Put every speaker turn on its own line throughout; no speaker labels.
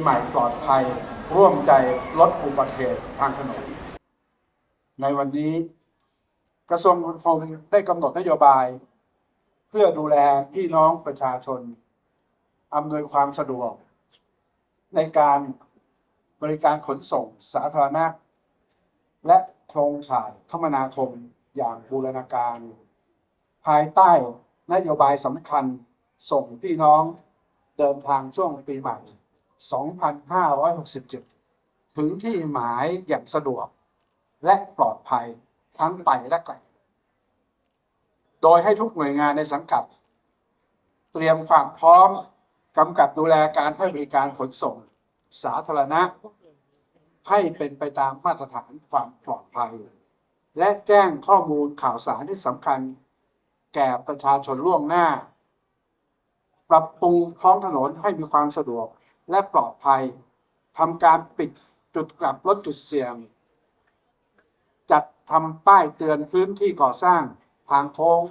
ใหม่ปลอดภัย ร่วมใจลดอุบัติเหตุทางถนน ในวันนี้กระทรวงคมนาคมได้กำหนดนโยบาย เพื่อดูแลพี่น้องประชาชนอำนวยความสะดวก ในการบริการขนส่งสาธารณะ และโครงข่ายคมนาคมอย่างบูรณาการ ภายใต้นโยบายสำคัญส่งพี่น้องเดินทางช่วงปีใหม่ 2567 ถึงที่หมายอย่างสะดวก และปลอดภัยทั้งไปและกลับโดยให้ทุกหน่วยงานในสังกัด เตรียมความพร้อมกำกับดูแลการให้บริการขนส่ง สาธารณะ ให้เป็นไปตามมาตรฐานความปลอดภัย และแจ้งข้อมูลข่าวสารที่สำคัญ แก่ประชาชนล่วงหน้า ปรับปรุงท้องถนนให้มีความสะดวก และปลอดภัยทำการปิดจุดกลับรถจุดเสี่ยง จัดทำป้ายเตือนพื้นที่ก่อสร้าง ทางโค้ง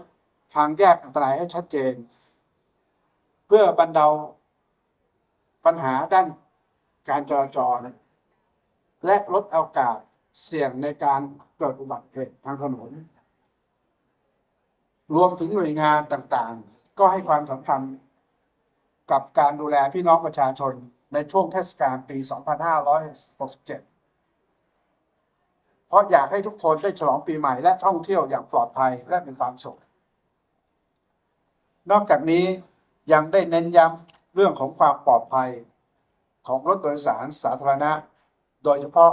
ทางแยกอันตรายให้ชัดเจน เพื่อบรรเทาปัญหาด้านการจราจร และลดโอกาสเสี่ยงในการเกิดอุบัติเหตุทางถนน รวมถึงหน่วยงานต่างๆ ก็ให้ความสำคัญ กับการดูแลพี่น้องประชาชนในช่วงเทศกาลปี 2567 เพราะอยากให้ทุกคนได้ฉลองปีใหม่และท่องเที่ยวอย่างปลอดภัยและมีความสุข นอกจากนี้ยังได้เน้นย้ำเรื่องของความปลอดภัยของรถโดยสารสาธารณะ โดยเฉพาะ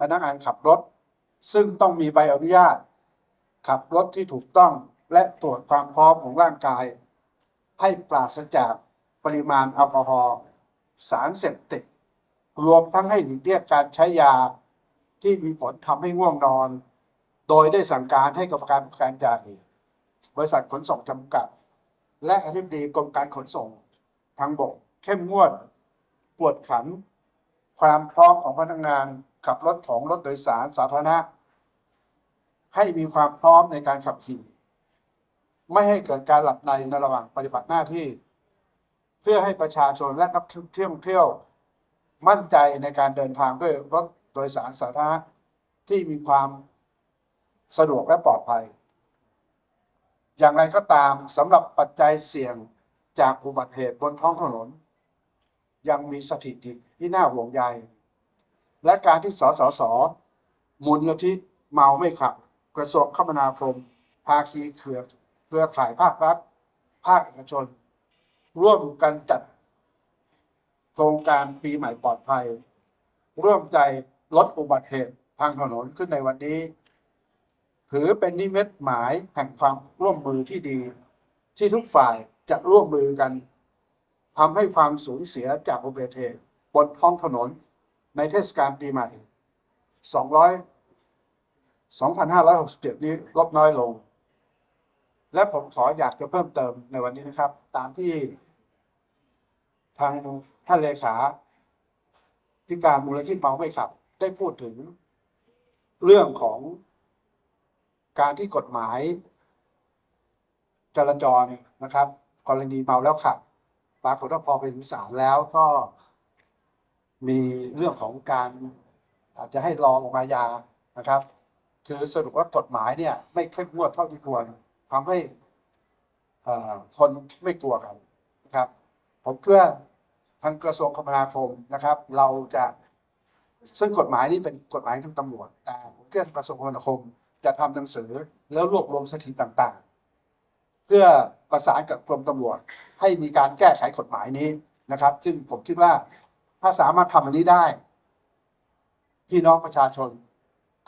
พนักงานขับรถ ซึ่งต้องมีใบอนุญาต ขับรถที่ถูกต้องและตรวจความพร้อมของร่างกาย ให้ปราศจากปริมาณแอลกอฮอล์สารเสพติด รวมทั้งให้หลีกเลี่ยงการใช้ยาที่มีผลทำให้ง่วงนอน โดยได้สั่งการให้กรรมการการใหญ่บริษัทขนส่งจำกัด และอธิบดีกรมการขนส่งทางบก เข้มงวดปวดขัน ความพร้อมของพนักงานขับรถของรถโดยสารสาธารณะ ให้มีความพร้อมในการขับขี่ ไม่ให้เกิดการหลับในในระหว่างปฏิบัติหน้าที่ เพื่อให้ประชาชนและนักท่องเที่ยว มั่นใจในการเดินทางด้วยรถโดยสารสาธารณะที่มีความสะดวกและปลอดภัย อย่างไรก็ตามสำหรับปัจจัยเสี่ยงจากอุบัติเหตุบนท้องถนน ยังมีสถิติที่น่าห่วงใย และการที่สสสมูลนิธิเมาไม่ขับ กระทรวงคมนาคมภาคีเครือ รือข่ายภาครัฐ ภาคเอกชน ร่วมกันจัด โครงการปีใหม่ปลอดภัย ร่วมใจลดอุบัติเหตุทางถนนขึ้นในวันนี้ ถือเป็นนิมิตหมายแห่งความร่วมมือที่ดี ที่ทุกฝ่ายจะร่วมมือกันทำให้ความสูญเสียจากอุบัติเหตุบนท้องถนนในเทศกาลปีใหม่ 200 2567 นี้ลดน้อยลง และผมขออยากจะเพิ่มเติมในวันนี้นะครับ ตามที่ ทางท่านเลขาธิการมูลนิธิเมาไม่ขับ ได้พูดถึงเรื่องของการที่กฎหมาย จราจรนะครับ กรณีเมาแล้วขับปรากฏว่าพอไปถึงศาลแล้วก็มีเรื่องของการอาจจะให้รอลงมายานะครับ คือสรุปว่ากฎหมายเนี่ย ไม่เข้มงวดเท่าที่ควร ทำให้คนไม่กลัวกันนะครับ ผมเพื่อทางกระทรวงคมนาคมนะครับ เราจะซึ่งกฎหมายนี้เป็นกฎหมายทางตำรวจแต่ผมเพื่อกระทรวงคมนาคมจะทำหนังสือแล้วรวบรวมสถิติต่างๆ เพื่อประสานกับกรมตำรวจ ให้มีการแก้ไขกฎหมายนี้นะครับ ซึ่งผมคิดว่าถ้าสามารถทำอันนี้ได้ พี่น้องประชาชน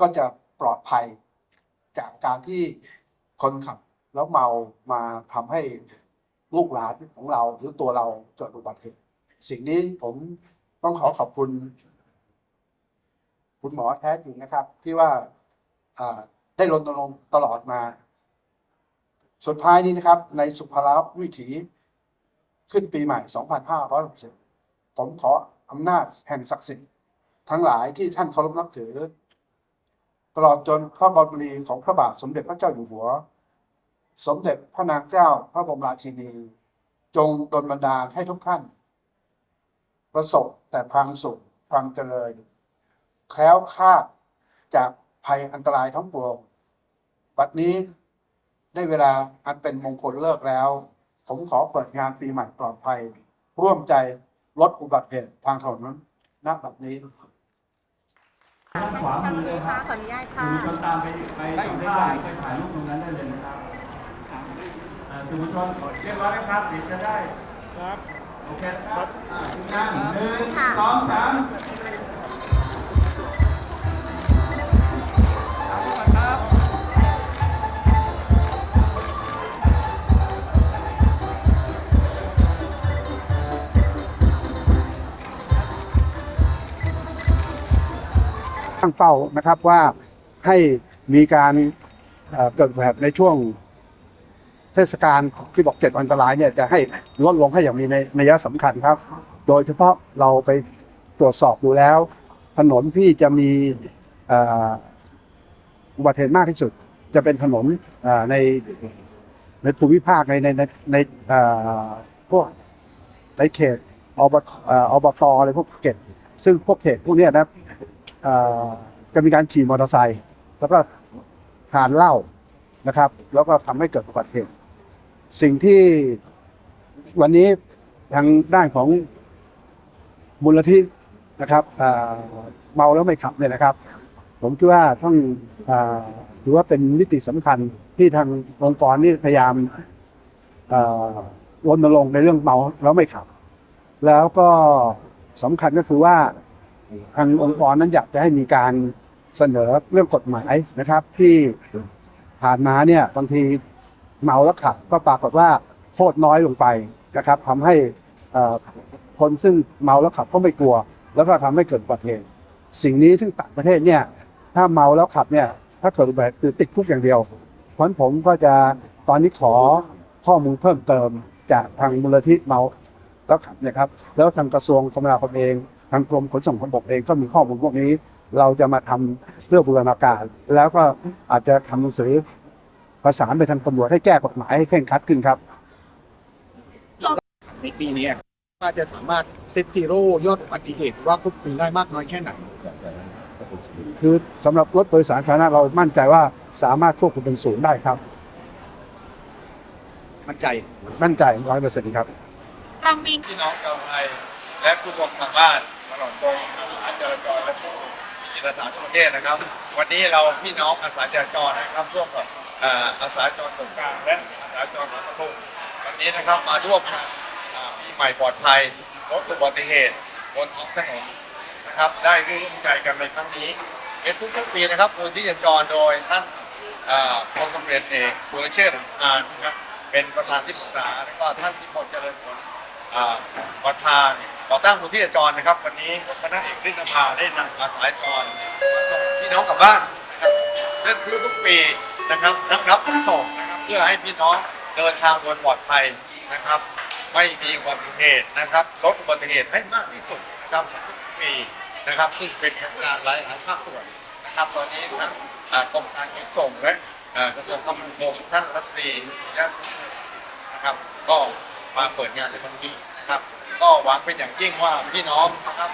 ก็จะปลอดภัยจากการที่คนขับ แล้วเมามาทำให้ลูกหลานของเราหรือตัวเราเกิดอุบัติเหตุสิ่งนี้ผมต้องขอขอบคุณ คุณหมอแท้จริงนะครับ ที่ว่าอ่าได้รณรงค์ตลอดมา สุดท้ายนี้นะครับ ในสุภาพวิถีขึ้นปีใหม่ 2560 ผมขออำนาจแห่งศักดิ์สิทธิ์ทั้งหลายที่ท่านเคารพนับถือ ตลอดจนพระบรมีของพระบาทสมเด็จพระเจ้าอยู่หัว สมเด็จพระนางเจ้าพระบรมราชินี จงดลบันดาลให้ทุกท่านปประสบแต่ความสุขความเจริญ แคล้วคลาดจากภัยอันตรายทั้งปวงบัดนี้ได้เวลาอันเป็นมงคลเลิกแล้ว ผมขอเปิดงานปีใหม่ปลอดภัย ร่วมใจลดอุบัติเหตุทางถนนณบัดนี้
ด้านขวามือเลยครับ
ขออนุญาตค่ะ
สื่อมวลชนตามไปไปสัมภาษณ์ไปถ่ายรูปตรงนั้นได้เลยนะครับ อ่าสื่อมวลชนเรียบร้อยไหมครับเดี๋ยวจะได้ ครับ โอเคนะครับอ่าทีมงานหนึ่งสองสาม
ตั้งเป้านะครับว่าให้มีการเอ่อเกิดแบบในช่วงเทศกาลที่บอกเจ็ดวันอันตรายเนี่ยจะให้ลดลงให้อย่างมีในนัยสำคัญครับ โดยเฉพาะเราไปตรวจสอบดูแล้ว ถนนที่จะมีอุบัติเหตุมากที่สุด จะเป็นถนนในในภูมิภาคในในในในพวกในเขตอบอบตอะไรพวกเขตซึ่งพวกเขตพวกนี้นะจะมีการขี่มอเตอร์ไซค์แล้วก็ทานเหล้านะครับ แล้วก็ทำให้เกิดอุบัติเหตุ สิ่งที่วันนี้ทางด้านของมูลนิธินะครับเมาแล้วไม่ขับเนี่ยนะครับ ผมคิดว่าต้องอถือว่าเป็นมิติสำคัญที่ทางองค์กรนี่พยายามรณรงค์ในเรื่องเมาแล้วไม่ขับ แล้วก็สำคัญก็คือว่าทางองค์กรนั้นอยากจะให้มีการเสนอเรื่องกฎหมายนะครับ ที่ผ่านมาเนี่ยบางที เมาแล้วขับ ก็ปรากฏว่าโทษน้อยลงไปนะครับทำให้คนซึ่งเมาแล้วขับก็ไม่กลัว แล้วก็ทำให้เกิดอุบัติเหตุสิ่งนี้ที่ต่างประเทศเนี่ยถ้าเมาแล้วขับเนี่ยถ้าเกิดอุบัติเหตุคือติดคุกอย่างเดียวเพราะผมก็จะตอนนี้ขอข้อมูลเพิ่มเติมจากทางมูลนิธิเมาแล้วขับนี่ยครับ แล้วทางกระทรวงคมนาคมเอง ทางกรมขนส่งทางบกเองก็มีข้อมูลพวกนี้ เราจะมาทำเพื่อบูรณาการ แล้วก็อาจจะทำหนังสือ ประสานไปทางตำรวจให้แก้กฎหมายให้เคร่งครัดขึ้นครับ
ในปีนี้ว่าจะสามารถเซตซีโร่ยอดอุบัติเหตุว่าควบคุมได้มากน้อยแค่ไหน
คือสำหรับรถโดยสารสาธารณะเรามั่นใจว่าสามารถควบคุมเป็นศูนย์ได้ครับ
มั่นใจ
มั่นใจร้อยเปอร์เซ็นต์ครับ
เรามี
พี่น้องชาวไทยและผู้ชมทางบ้านตลอดจงอาจารจรและผู้มี จิตอาสาทั่วประเทศนะครับ วันนี้เราพี่น้องอาสาจราจรนะครับร่วมกับอาสาจรสงการและอาสาจรรัฐทุ่งวันนี้นะครับมาร่วมกันปีใหม่ปลอดภัยลดอุบัติเหตุบนท้องถนนนะครับได้ร่วมใจกันในครั้งนี้เป็นทุกๆปีนะครับมูลที่จราจรโดยท่านเอ่อพลตำรวจเอกสุรเชษฐ์หักพานนะครับเป็นประธานที่ปรึกษาแล้วก็ท่านพิพลเจริญผล ประธานต่อตั้งมูลที่จรนะครับ วันนี้คณะเอกฤทธิ์นภาได้นำอาสายจรมาส่งพี่น้องกลับบ้านนะครับซึ่งทุกปีนะครับนับรับทั้งส่งนะครับเพื่อให้พี่น้องเดินทางโดยปลอดภัยนะครับ ไม่มีอุบัติเหตุนะครับลดอุบัติเหตุให้มากที่สุดนะครับทุกปีนะครับซึ่งเป็นงการหลายหลายภาคส่วนนะครับ ตอนนี้ทั้งกรมการขนส่งและกระทรวงคมนาคมท่านรัฐมนตรีและนะครับก็ มาเปิดงานในวันนี้นะครับ ก็หวังเป็นอย่างยิ่งว่าพี่น้องนะครับ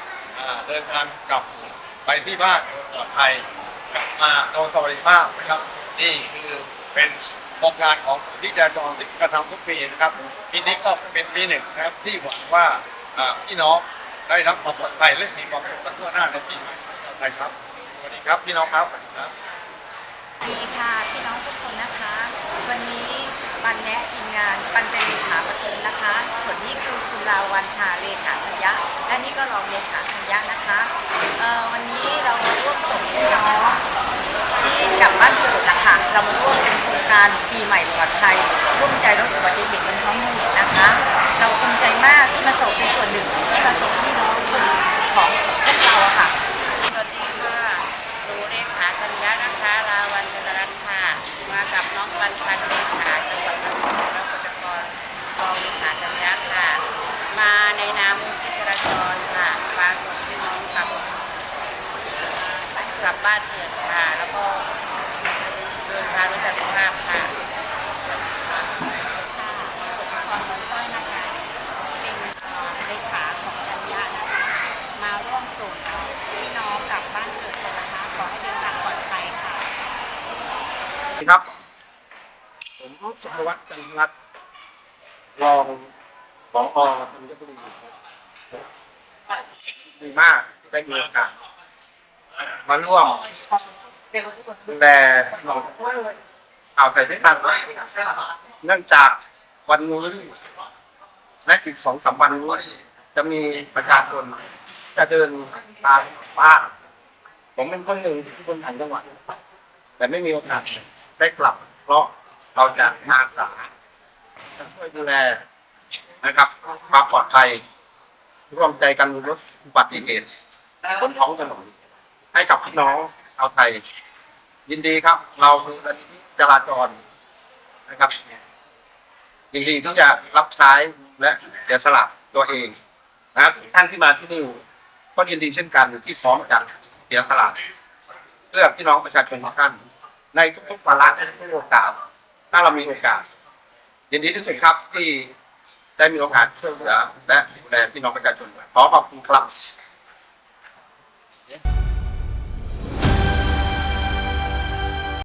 เดินทางกลับไปที่บ้านปลอดภัยกลับมาโดยสวัสดิภาพนะครับ นี่คือเป็นโครงการของที่จะจองที่กระทำทุกปีนะครับปีนี้ก็เป็นปีหนึ่งนะครับที่หวังว่าพี่น้องได้รับความปลอดภัยและมีความสุขกันทั่วหน้าในปีใหม่ไทยครับสวัสดีครับพี่น้องครับสวัสดีครับ
ดีค่ะพี่น้องทุกคนนะคะ วันนี้ ปันแนะทีมงานปันเป็นเลขาประตูนะคะ ส่วนนี้คือคุณลาวันค่ะเลขาธัญญะและนี่ก็รองเลขาธัญญะนะคะเอ่อวันนี้เรามาร่วมส่งพี่น้องที่กลับบ้านเกิดนะคะเรามาร่วมเป็นโครงการปีใหม่ปลอดภัยร่วมใจลดอุบัติเหตุบนท้องถนนนะคะ เราภูมิใจมากที่มาส่งเป็นส่วนหนึ่งที่มาส่งพี่น้องของพวกเราอะค่ะ
สวัสดีค่ะหนูเลขาธัญญานะคะราวันจันทรัตน์ค่ะ มากับน้องปันปันเลขาจังหวัด กลับบ้านเกิดค่ะ แล้วก็เดินทางด้วยกันสุขภาพค่ะปัจจุบันน้องสร้อยนะคเป็นเลขาของกัญญานมาร่วมส่งพี่น้
องกลับบ้านเกิดนะคะ ขอให้เดินทางปลอดภัยค่ะ สวัสดีครับ ผม
สมวัตจันทรัตน์รองผอธัญบุรีดีมากได้มีโอกาส มาร่วมดูแลพี่น้องข่าวใส่ด้วยกันเนื่องจากวันนี้นและอีกสองสามวันนี้จะมีประชาชนจะเดินทางบ้านผมเป็นคนหนึ่งที่คนต่างจังหวัดแต่ไม่มีโอกาสได้กลับ เพราะเราจะอาสาช่วยดูแลนะครับความปลอดภัยร่วมใจกันลดอุบัติเหตุบนท้องถนน ให้กับพี่น้องชาวไทย ยินดีครับ เราคือจราจรนะครับยินดีที่จะรับใช้และเสียสละตัวเองนะครับท่านที่มาที่นี่ก็ยินดีเช่นกันที่พร้อมจะเสียสละเพื่อพี่น้องประชาชนทุกท่านในทุกๆวาระและทุกโอกาสถ้าเรามีโอกาสยินดีที่สุดครับที่ได้มีโอกาสช่วยเหลือและดูแลพี่น้องประชาชนขอขอบคุณครับ